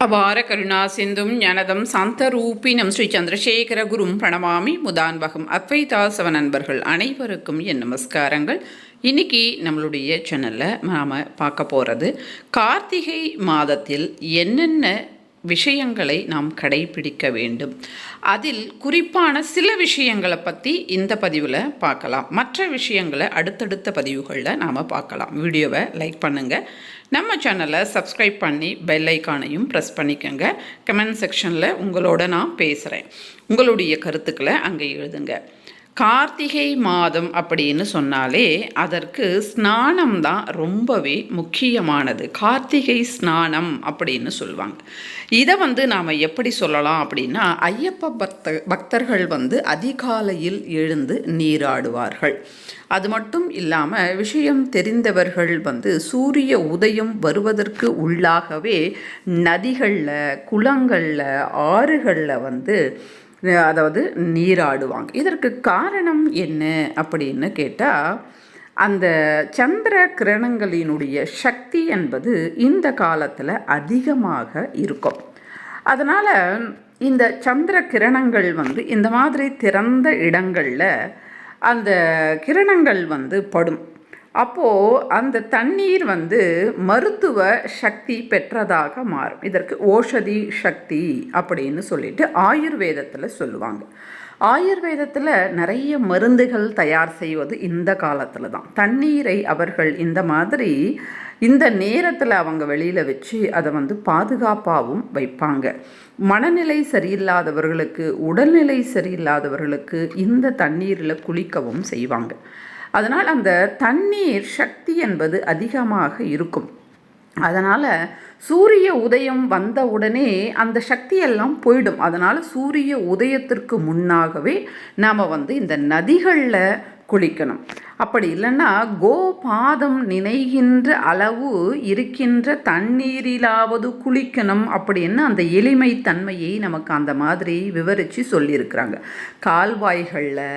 அபார கருணா சிந்தும் ஞானதம் சாந்தரூபினம் ஸ்ரீ சந்திரசேகர குரும் பிரணமாமி முதான்பகம் அத்வைதாசவ நண்பர்கள் அனைவருக்கும் என் நமஸ்காரங்கள். இன்னைக்கு நம்மளுடைய சேனலில் நாம் பார்க்க போகிறது கார்த்திகை மாதத்தில் என்னென்ன விஷயங்களை நாம் கடைபிடிக்க வேண்டும். அதில் குறிப்பான சில விஷயங்களை பற்றி இந்த பதிவில் பார்க்கலாம். மற்ற விஷயங்களை அடுத்தடுத்த பதிவுகளில் நாம் பார்க்கலாம். வீடியோவை லைக் பண்ணுங்கள் நம்ம சேனலை சப்ஸ்கிரைப் பண்ணி பெல் ஐக்கானையும் ப்ரெஸ் பண்ணிக்கோங்க. கமெண்ட் செக்ஷனில் உங்களோட நான் பேசுகிறேன் உங்களுடைய கருத்துக்களை அங்கே எழுதுங்க. கார்த்திகை மாதம் அப்படின்னு சொன்னாலே அதற்கு ஸ்நானம் தான் ரொம்பவே முக்கியமானது. கார்த்திகை ஸ்நானம் அப்படின்னு சொல்லுவாங்க. இதை வந்து நாம் எப்படி சொல்லலாம் அப்படின்னா ஐயப்ப பக்த பக்தர்கள் வந்து அதிகாலையில் எழுந்து நீராடுவார்கள். அது மட்டும் இல்லாமல் விஷயம் தெரிந்தவர்கள் வந்து சூரிய உதயம் வருவதற்கு உள்ளாகவே நதிகளில் குளங்களில் ஆறுகளில் வந்து அதாவது நீராடுவாங்க. இதற்கு காரணம் என்ன அப்படின்னு கேட்டால் அந்த சந்திர கிரணங்களினுடைய சக்தி என்பது இந்த காலத்தில் அதிகமாக இருக்கும். அதனால் இந்த சந்திர கிரணங்கள் வந்து இந்த மாதிரி திறந்த இடங்களில் அந்த கிரணங்கள் வந்து படும். அப்போது அந்த தண்ணீர் வந்து மருத்துவ சக்தி பெற்றதாக மாறும். இதற்கு ஓஷதி சக்தி அப்படின்னு சொல்லிட்டு ஆயுர்வேதத்தில் சொல்லுவாங்க. ஆயுர்வேதத்தில் நிறைய மருந்துகள் தயார் செய்வது இந்த காலத்தில் தான். தண்ணீரை அவர்கள் இந்த மாதிரி இந்த நேரத்தில் அவங்க வெளியில் வச்சு அதை வந்து பாதுகாப்பாகவும் வைப்பாங்க. மனநிலை சரியில்லாதவர்களுக்கு உடல்நிலை சரியில்லாதவர்களுக்கு இந்த தண்ணீரில் குளிக்கவும் செய்வாங்க. அதனால் அந்த தண்ணீர் சக்தி என்பது அதிகமாக இருக்கும். அதனால் சூரிய உதயம் வந்த உடனே அந்த சக்தியெல்லாம் போயிடும். அதனால் சூரிய உதயத்திற்கு முன்னாகவே நாம் வந்து இந்த நதிகளில் குளிக்கணும். அப்படி இல்லைன்னா கோபாதம் நினைகின்ற அளவு இருக்கின்ற தண்ணீரிலாவது குளிக்கணும் அப்படின்னு அந்த எளிமை தன்மையை நமக்கு அந்த மாதிரி விவரித்து சொல்லியிருக்கிறாங்க. கால்வாய்களில்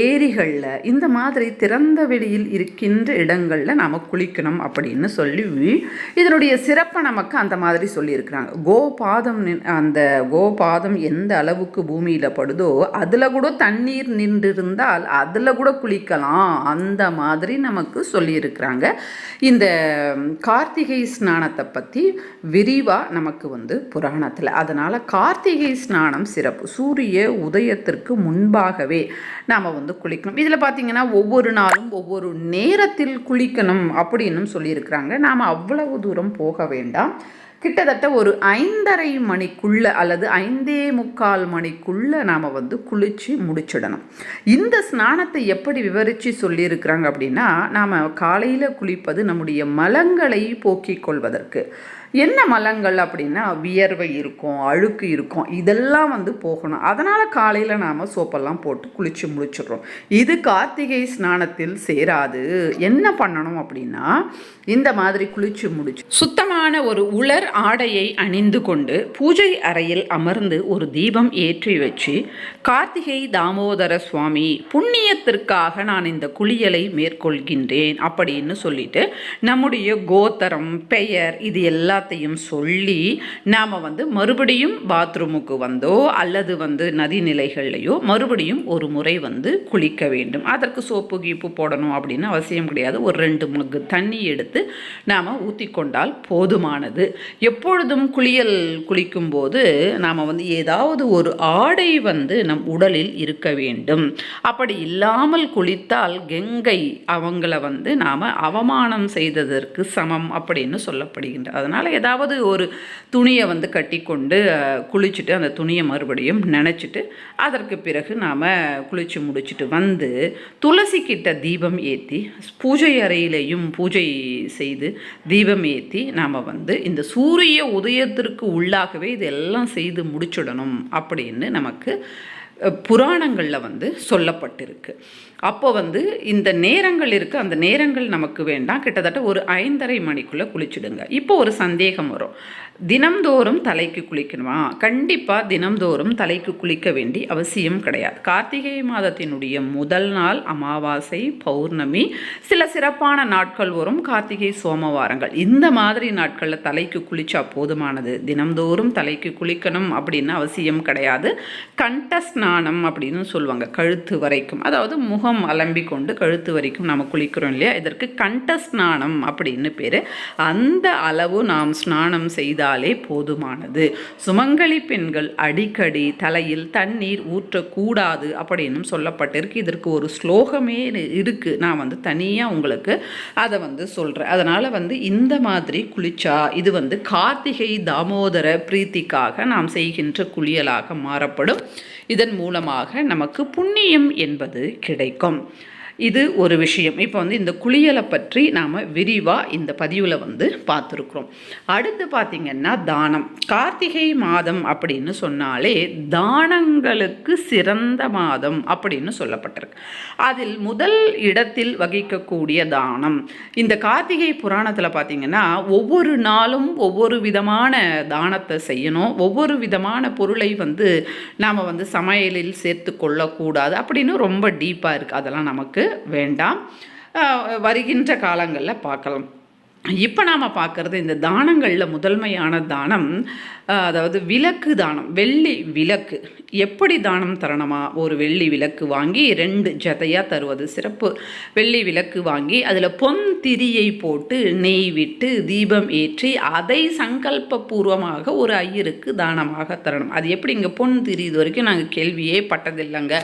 ஏரிகளில் இந்த மாதிரி திறந்த வெளியில் இருக்கின்ற இடங்களில் நாம் குளிக்கணும் அப்படின்னு சொல்லி இதனுடைய சிறப்பை நமக்கு அந்த மாதிரி சொல்லியிருக்கிறாங்க. கோபாதம் அந்த கோபாதம் எந்த அளவுக்கு பூமியில் படுதோ அதில் கூட தண்ணீர் நின்றிருந்தால் அதில் கூட குளிக்கலாம் அந்த மாதிரி நமக்கு சொல்லியிருக்கிறாங்க. இந்த கார்த்திகை ஸ்நானத்தை பற்றி விரிவாக நமக்கு வந்து புராணத்தில். அதனால் கார்த்திகை ஸ்நானம் சிறப்பு. சூரிய உதயத்திற்கு முன்பாகவே நாம் வந்து குளிக்கணும். இதில் பார்த்தீங்கன்னா ஒவ்வொரு நாளும் ஒவ்வொரு நேரத்தில் குளிக்கணும் அப்படின்னு சொல்லியிருக்கிறாங்க. நாம் அவ்வளவு தூரம் போக வேண்டாம். கிட்டத்தட்ட ஒரு ஐந்தரை மணிக்குள்ளே அல்லது ஐந்தே முக்கால் மணிக்குள்ளே நாம் வந்து குளித்து முடிச்சிடணும். இந்த ஸ்நானத்தை எப்படி விவரித்து சொல்லியிருக்கிறாங்க அப்படின்னா நாம் காலையில் குளிப்பது நம்முடைய மலங்களை போக்கிக் கொள்வதற்கு. என்ன மலங்கள் அப்படின்னா வியர்வை இருக்கும் அழுக்கு இருக்கும் இதெல்லாம் வந்து போகணும். அதனால் காலையில் நாம் சோப்பெல்லாம் போட்டு குளித்து முடிச்சிடுறோம். இது கார்த்திகை ஸ்நானத்தில் சேராது. என்ன பண்ணணும் அப்படின்னா இந்த மாதிரி குளித்து முடிச்சு சுத்தமான ஒரு உலர் ஆடையை அணிந்து கொண்டு பூஜை அறையில் அமர்ந்து ஒரு தீபம் ஏற்றி வச்சு கார்த்திகை தாமோதர சுவாமி புண்ணியத்திற்காக நான் இந்த குளியலை மேற்கொள்கின்றேன் அப்படின்னு சொல்லிட்டு நம்முடைய கோத்தரம் பெயர் இது எல்லாம் எல்லாத்தையும் சொல்லி நாம் வந்து மறுபடியும் பாத்ரூமுக்கு வந்தோ அல்லது வந்து நதிநிலைகள்லையோ மறுபடியும் ஒரு முறை வந்து குளிக்க வேண்டும். அதற்கு சோப்பு கீப்பு போடணும் அப்படின்னு அவசியம் கிடையாது. ஒரு ரெண்டு மக்கு தண்ணி எடுத்து நாம் ஊற்றிக்கொண்டால் போதுமானது. எப்பொழுதும் குளியல் குளிக்கும்போது நாம் வந்து ஏதாவது ஒரு ஆடை வந்து நம் உடலில் இருக்க வேண்டும். அப்படி இல்லாமல் குளித்தால் கெங்கை அவங்கள வந்து நாம் அவமானம் செய்ததற்கு சமம் அப்படின்னு சொல்லப்படுகின்ற அதனால் ஏதாவது ஒரு துணியை வந்து கட்டிக்கொண்டு குளிச்சுட்டு அந்த துணியை மறுபடியும் நினச்சிட்டு அதற்கு பிறகு நாம் குளித்து முடிச்சுட்டு வந்து துளசி கிட்ட தீபம் ஏற்றி பூஜை அறையிலையும் பூஜை செய்து தீபம் ஏற்றி நாம் வந்து இந்த சூரிய உதயத்திற்கு உள்ளாகவே இதெல்லாம் செய்து முடிச்சுடணும் அப்படின்னு நமக்கு புராணங்களில் வந்து சொல்லப்பட்டிருக்கு. அப்போ வந்து இந்த நேரங்கள் இருக்குது அந்த நேரங்கள் நமக்கு வேண்டாம். கிட்டத்தட்ட ஒரு ஐந்தரை மணிக்குள்ளே குளிச்சுடுங்க. இப்போ ஒரு சந்தேகம் வரும். தினம்தோறும் தலைக்கு குளிக்கணுமா? கண்டிப்பாக தினம்தோறும் தலைக்கு குளிக்க வேண்டி அவசியம் கிடையாது. கார்த்திகை மாதத்தினுடைய முதல் நாள் அமாவாசை பௌர்ணமி சில சிறப்பான நாட்கள் வரும். கார்த்திகை சோமவாரங்கள். இந்த மாதிரி நாட்களில் தலைக்கு குளிச்சா போதுமானது? தினம்தோறும் தலைக்கு குளிக்கணும் அப்படின்னு அவசியம் கிடையாது. கண்ட ஸ்நானம் அப்படின்னு சொல்லுவாங்க கழுத்து வரைக்கும். அதாவது முகம் அலம்பி கொண்டு கழுத்து வரைக்கும் நம்ம குளிக்கிறோம் இல்லையா? இதற்கு கண்ட ஸ்நானம் அப்படின்னு பேர். அந்த அளவு நாம் ஸ்நானம் செய்தாலே போதுமானது. சுமங்கலி பெண்கள் அடிக்கடி தலையில் தண்ணீர் ஊற்றக்கூடாது அப்படின்னு சொல்லப்பட்டிருக்கு. இதற்கு ஒரு ஸ்லோகமே இருக்குது நான் வந்து தனியாக உங்களுக்கு அதை வந்து சொல்கிறேன் அதனால் வந்து இந்த மாதிரி குளிச்சா இது வந்து கார்த்திகை தாமோதர பிரீத்திக்காக நாம் செய்கின்ற குளியலாக மாறப்படும். இதன் மூலமாக நமக்கு புண்ணியம் என்பது கிடைக்கும். இது ஒரு விஷயம். இப்போ வந்து இந்த குளியலை பற்றி நாம் விரிவாக இந்த பதிவில் வந்து பார்த்துருக்குறோம். அடுத்து பார்த்திங்கன்னா தானம். கார்த்திகை மாதம் அப்படின்னு சொன்னாலே தானங்களுக்கு சிறந்த மாதம் அப்படின்னு சொல்லப்பட்டிருக்கு. அதில் முதல் இடத்தில் வகிக்கக்கூடிய தானம். இந்த கார்த்திகை புராணத்தில் பார்த்திங்கன்னா ஒவ்வொரு நாளும் ஒவ்வொரு விதமான தானத்தை செய்யணும். ஒவ்வொரு விதமான பொருளை வந்து நாம் வந்து சமையலில் சேர்த்து கொள்ளக்கூடாது அப்படின்னு ரொம்ப டீப்பாக இருக்குது அதெல்லாம் நமக்கு வேண்டாம். வருகின்ற காலங்களில் பார்க்கலாம். இப்போ நாம் பார்க்குறது இந்த தானங்களில் முதன்மையான தானம் அதாவது விளக்கு தானம். வெள்ளி விளக்கு. எப்படி தானம் தரணுமா? ஒரு வெள்ளி விளக்கு வாங்கி ரெண்டு ஜதையாக தருவது சிறப்பு. வெள்ளி விளக்கு வாங்கி அதில் பொன் திரியை போட்டு நெய் விட்டு தீபம் ஏற்றி அதை சங்கல்ப பூர்வமாக ஒரு ஐயருக்கு தானமாக தரணும். அது எப்படி இங்கே பொன் திரி இது வரைக்கும் நாங்கள் கேள்வியே பட்டதில்லைங்க.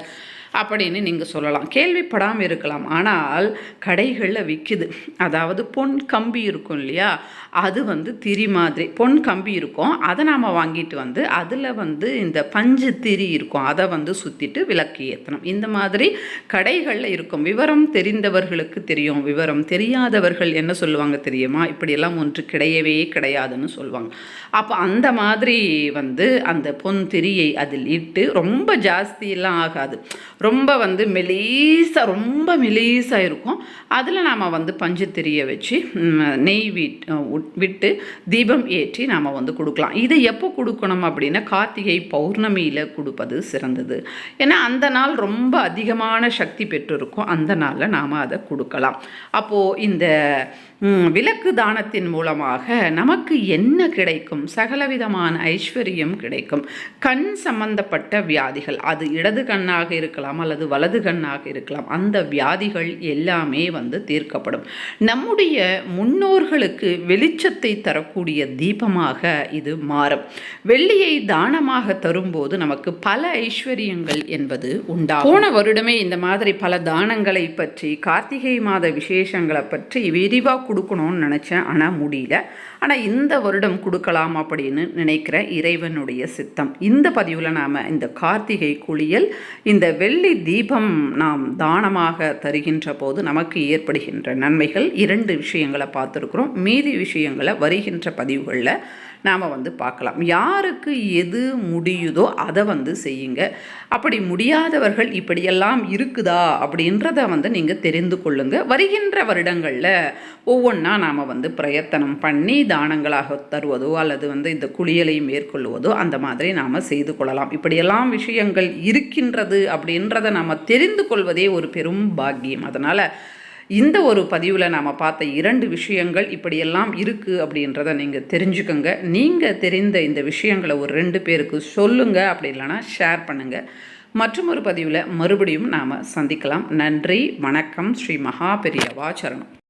அப்படின்னு நீங்கள் சொல்லலாம். கேள்விப்படாமல் இருக்கலாம். ஆனால் கடைகளில் விற்கிது அதாவது பொன் கம்பி இருக்கும் இல்லையா? அது வந்து திரி மாதிரி. பொன் கம்பி இருக்கும். அதை நாம் வாங்கிட்டு வந்து அதில் வந்து இந்த பஞ்சு திரி இருக்கும். அதை வந்து சுற்றிட்டு விளக்கு ஏற்றணும் இந்த மாதிரி கடைகளில் இருக்கும். விவரம் தெரிந்தவர்களுக்கு தெரியும். விவரம் தெரியாதவர்கள் என்ன சொல்லுவாங்க தெரியுமா? இப்படியெல்லாம் ஒன்று கிடையவே கிடையாதுன்னு சொல்லுவாங்க. அப்போ அந்த மாதிரி வந்து அந்த பொன் திரியை அதில் இட்டு ரொம்ப ஜாஸ்தியெல்லாம் ஆகாது. ரொம்ப வந்து மெலீஸாக ரொம்ப மெலீஸாக இருக்கும் அதில் நாம் வந்து பஞ்சு திரிய வச்சு நெய் விட் விட்டு தீபம் ஏற்றி நாம் வந்து கொடுக்கலாம். இதை எப்போ கொடுக்கணும் அப்படின்னா கார்த்திகை பௌர்ணமியில் கொடுப்பது சிறந்தது. ஏன்னா அந்த நாள் ரொம்ப அதிகமான சக்தி பெற்றிருக்கும். அந்த நாளில் நாம் அதை கொடுக்கலாம். அப்போது இந்த விளக்கு தானத்தின் மூலமாக நமக்கு என்ன கிடைக்கும்? சகலவிதமான ஐஸ்வர்யம் கிடைக்கும். கண் சம்பந்தப்பட்ட வியாதிகள் அது இடது கண்ணாக இருக்கலாம் அல்லது வலது கண்ணாக இருக்கலாம். அந்த வியாதிகள் எல்லாமே வந்து தீர்க்கப்படும். நம்முடைய முன்னோர்களுக்கு வெளிச்சத்தை தரக்கூடிய தீபமாக இது மாறும். வெள்ளியை தானமாக தரும்போது நமக்கு பல ஐஸ்வர்யங்கள் என்பது உண்டாகும். போன வருடமே இந்த மாதிரி பல தானங்களை பற்றி கார்த்திகை மாத விசேஷங்களை பற்றி விரிவாக கொடுக்கணும்னு நினச்சேன். ஆனால் முடியல. ஆனால் இந்த வருடம் கொடுக்கலாம் அப்படின்னு நினைக்கிற இறைவனுடைய சித்தம். இந்த பதிவில் நாம் இந்த கார்த்திகை குளியல் இந்த வெள்ளி தீபம் நாம் தானமாக தருகின்ற போது நமக்கு ஏற்படுகின்ற நன்மைகள் இரண்டு விஷயங்களை பார்த்துருக்குறோம். மீதி விஷயங்களை வருகின்ற பதிவுகளில் நாம் வந்து பார்க்கலாம். யாருக்கு எது முடியுதோ அதை வந்து செய்யுங்க. அப்படி முடியாதவர்கள் இப்படியெல்லாம் இருக்குதா அப்படின்றத வந்து நீங்கள் தெரிந்து கொள்ளுங்கள் வருகின்ற வருடங்களில் ஒவ்வொன்றா நாம் வந்து பிரயத்தனம் பண்ணி தானங்களாக தருவதோ அல்லது வந்து இந்த குளியலை மேற்கொள்வதோ அந்த மாதிரி நாம் செய்து கொள்ளலாம். இப்படியெல்லாம் விஷயங்கள் இருக்கின்றது அப்படின்றத நாம் தெரிந்து கொள்வதே ஒரு பெரும் பாக்கியம். அதனால் இந்த ஒரு பதிவில் நாம் பார்த்த இரண்டு விஷயங்கள் இப்படியெல்லாம் இருக்குது அப்படின்றத நீங்கள் தெரிஞ்சுக்கோங்க. நீங்கள் தெரிந்த இந்த விஷயங்களை ஒரு ரெண்டு பேருக்கு சொல்லுங்கள் அப்படி இல்லைனா ஷேர் பண்ணுங்கள் மற்றும் ஒரு பதிவில் மறுபடியும் நாம் சந்திக்கலாம். நன்றி வணக்கம். ஸ்ரீ மகா பெரியவா சரணம்.